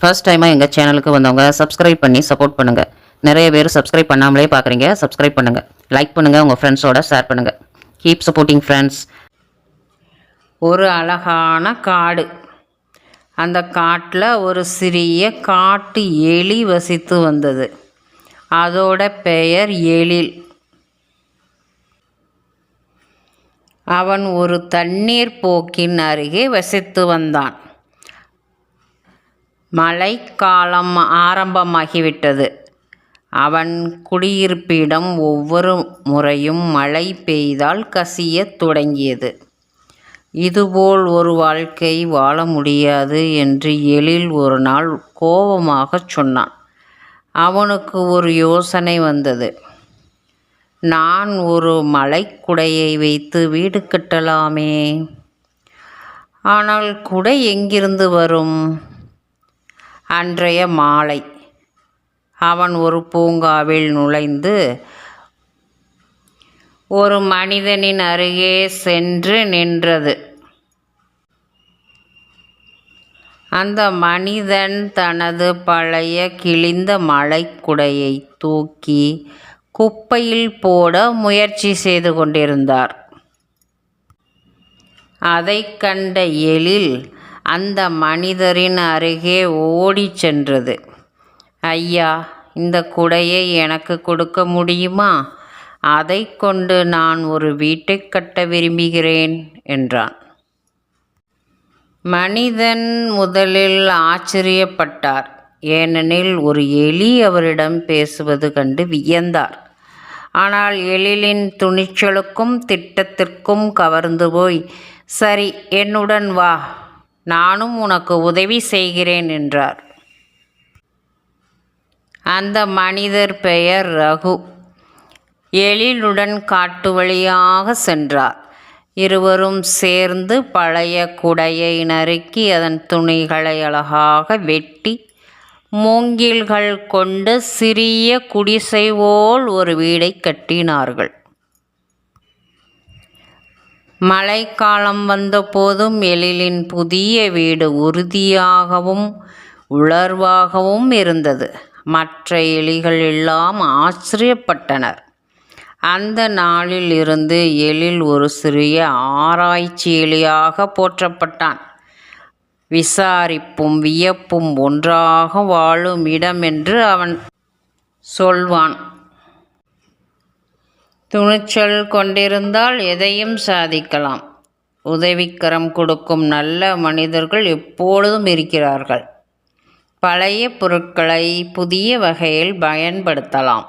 First டைமாக எங்கள் சேனலுக்கு வந்தவங்க சப்ஸ்கிரைப் பண்ணி சப்போர்ட் பண்ணுங்கள் நிறைய பேர் சப்ஸ்கிரைப் பண்ணாமலே பார்க்குறீங்க சப்ஸ்கிரைப் பண்ணுங்கள் லைக் பண்ணுங்கள் உங்கள் ஃப்ரெண்ட்ஸோட ஷேர் பண்ணுங்கள் கீப் சப்போர்ட்டிங் ஃப்ரெண்ட்ஸ் ஒரு அழகான காடு. அந்த காட்டில் ஒரு சிறிய காட்டு எலி வசித்து வந்தது. அதோட பெயர் எழில். அவன் ஒரு தண்ணீர் போக்கின் அருகே வசித்து வந்தான். மழைக்காலம் ஆரம்பமாகிவிட்டது. அவன் குடியிருப்பிடம் ஒவ்வொரு முறையும் மழை பெய்தால் கசியத் தொடங்கியது. இதுபோல் ஒரு வாழ்க்கை வாழ முடியாது என்று எழில் ஒரு நாள் கோபமாகச் சொன்னான். அவனுக்கு ஒரு யோசனை வந்தது. நான் ஒரு மலைக்குடையை வைத்து வீடு கட்டலாமே. ஆனால் குடை எங்கிருந்து வரும்? அன்றைய மாலை. அவன் ஒரு பூங்காவில் நுழைந்து ஒரு மனிதனின் அருகே சென்று நின்றது. அந்த மனிதன் தனது பழைய கிழிந்த மலைக்குடையை தூக்கி குப்பையில் போட முயற்சி செய்து கொண்டிருந்தார். அதைக் கண்ட எழில் அந்த மனிதரின் அருகே ஓடிச் சென்றது. ஐயா இந்த குடையை எனக்கு கொடுக்க முடியுமா? அதை கொண்டு நான் ஒரு வீட்டை கட்ட விரும்புகிறேன் என்றான். மனிதன் முதலில் ஆச்சரியப்பட்டார். ஏனெனில் ஒரு எலி அவரிடம் பேசுவது கண்டு வியந்தார். ஆனால் எழிலின் துணிச்சலுக்கும் திட்டத்திற்கும் கவர்ந்து போய் சரி என்னுடன் வா நானும் உனக்கு உதவி செய்கிறேன் என்றார். அந்த மனிதர் பெயர் ரகு. எழிலுடன் காட்டு வழியாக சென்றார். இருவரும் சேர்ந்து பழைய குடையை நறுக்கி அதன் துணிகளை அழகாக வெட்டி மூங்கில்கள் கொண்டு சிறிய குடிசை போல் ஒரு வீடை கட்டினார்கள். மழைக்காலம் வந்தபோதும் எழிலின் புதிய வீடு உறுதியாகவும் உலர்வாகவும் இருந்தது. மற்ற எலிகள் எல்லாம் ஆச்சரியப்பட்டனர். அந்த நாளில் இருந்து எழில் ஒரு சிறிய ஆராய்ச்சி எலியாக போற்றப்பட்டான். விசாரிப்பும் வியப்பும் ஒன்றாக வாழும் இடம் என்று அவன் சொல்வான். துணிச்சல் கொண்டிருந்தால் எதையும் சாதிக்கலாம். உதவிக்கரம் கொடுக்கும் நல்ல மனிதர்கள் எப்பொழுதும் இருக்கிறார்கள். பழைய பொருட்களை புதிய வகையில் பயன்படுத்தலாம்.